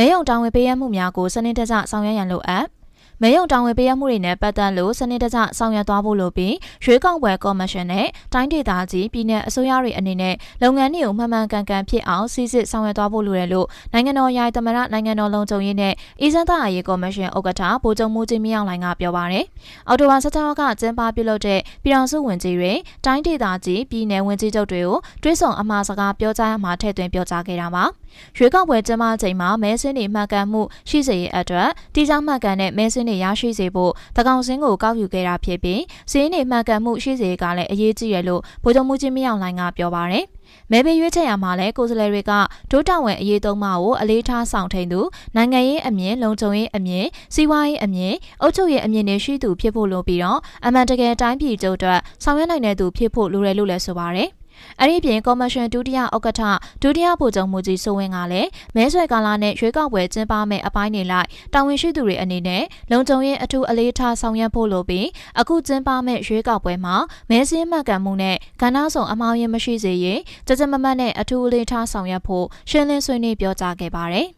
မဲယုံတာဝန်ပေးရမှုများကိုစနစ်တကျဆောင်ရွက်ရန်လိုအပ် မဲယုံတာဝန်ပေးရမှုတွေနဲ့ပတ်သက်လို့စနစ်တကျဆောင်ရွက်သွားဖို့လိုပြီးရွေးကောက်ပွဲကော်မရှင်နဲ့တိုင်းဒေသကြီးပြည်내အစိုးရတွေအနေနဲ့လုပ်ငန်းတွေကိုမှန်မှန်ကန်ကန်ဖြစ်အောင်စစ်စစ်ဆောင်ရွက်သွားဖို့လိုတယ်လို့နိုင်ငံတော်ယာယီသမရနိုင်ငံတော်လုံခြုံရေးနဲ့အေးစံသားအရေးကော်မရှင်ဥက္ကဋ္ဌဗိုလ်ချုပ်မှုကြီးမြောင်လိုင်ကပြောပါရယ်အော်တိုဘာ16ရက်ကကျင်းပပြုလုပ်တဲ့ပြည်တော်စုဝင်ကြီးတွေတိုင်းဒေသကြီးပြည်내ဝင်ကြီးချုပ်တွေကိုတွဲဆောင်အမှားစကားပြောကြားရမှာထည့်သွင်းပြောကြားခဲ့တာပါရွေးကောက်ပွဲကျင်းပချိန်မှာမဲဆင်းတွေမှတ်ကန်မှုရှိစေရေးအတွက်တိကျမှတ်ကန်တဲ့မဲဆင်းတွေရရှိစေဖို့တကောင်စင်းကိုကောက်ယူခဲ့တာဖြစ်ပြီးစင်းတွေမှတ်ကန်မှုရှိစေကလည်းအရေးကြီးရလို့ဗိုလ်ချုပ်မှုကြီးမင်းအောင်လှိုင်ကပြောပါရယ်မဲပေးရွေးချယ်ရမှာလဲကိုယ်စားလှယ်တွေကဒုတာဝန်အရေးသုံးပါကိုအလေးထားဆောင်ထိန်သူနိုင်ငံရေးအမြင်လုံခြုံရေးအမြင်စီးပွားရေးအမြင်အုပ်ချုပ်ရေးအမြင်တွေရှိသူဖြစ်ဖို့လိုပြီးတော့အမှန်တကယ်တိုင်းပြည်ကျုပ်အတွက်ဆောင်ရွက်နိုင်တဲ့သူဖြစ်ဖို့လိုတယ်လို့လည်းဆိုပါရယ် အဲ့ဒီပြင် ကော်မရှင်ဒုတိယဥက္ကဋ္ဌဒုတိယဗိုလ်ချုပ်မှုကြီးစိုးဝင်းကလည်းမဲဆွဲကာလနဲ့ရွေးကောက်ပွဲကျင်းပမဲ့အပိုင်းတွေလိုက်တာဝန်ရှိသူတွေအနေနဲ့လုံခြုံရေးအထူးအလေးထားဆောင်ရွက်ဖို့လိုပြီးအခုကျင်းပမဲ့ရွေးကောက်ပွဲမှာမဲစင်းမှတ်ကန်မှုနဲ့ကဏ္ဍဆောင်အမောင်းရင်မရှိစေရေးကြကြမမတ်နဲ့အထူးအလေးထားဆောင်ရွက်ဖို့ရှင်းလင်းဆွေးနွေးပြောကြားခဲ့ပါတယ်